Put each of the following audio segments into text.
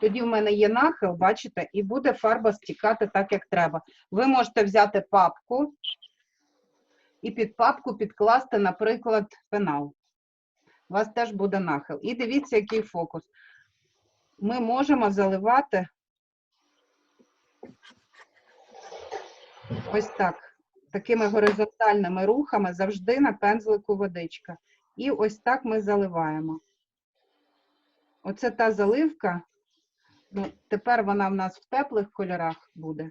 тоді в мене є нахил, бачите, і буде фарба стікати так, як треба. Ви можете взяти папку і під папку підкласти, наприклад, пенал. У вас теж буде нахил. І дивіться, який фокус. Ми можемо заливати ось так, такими горизонтальними рухами, завжди на пензлику водичка. І ось так ми заливаємо. Оце та заливка. Ну, тепер вона в нас в теплих кольорах буде.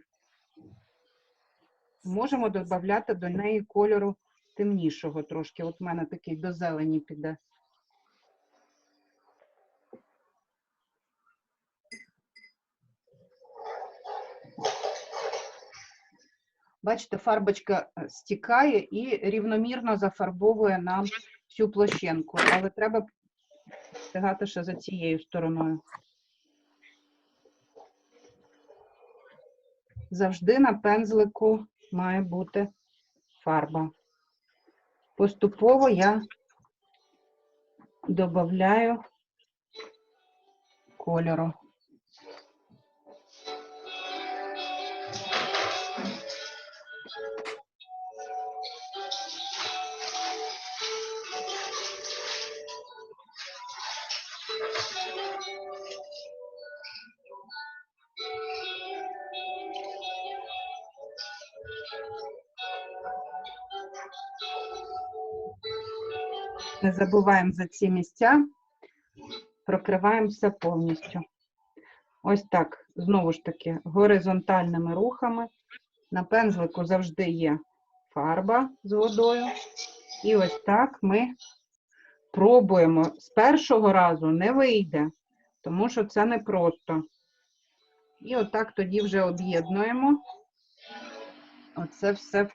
Можемо додати до неї кольору темнішого трошки. От в мене такий до зелені піде. Бачите, фарбочка е, стікає і рівномірно зафарбовує нам всю площинку, але треба встигати ще за цією стороною. Завжди на пензлику має бути фарба. Поступово я додаю кольору. Не забуваємо за ці місця, прокриваємо все повністю. Ось так, знову ж таки, горизонтальними рухами. На пензлику завжди є фарба з водою. І ось так ми пробуємо. З першого разу не вийде, тому що це непросто. І отак тоді вже об'єднуємо. Оце все в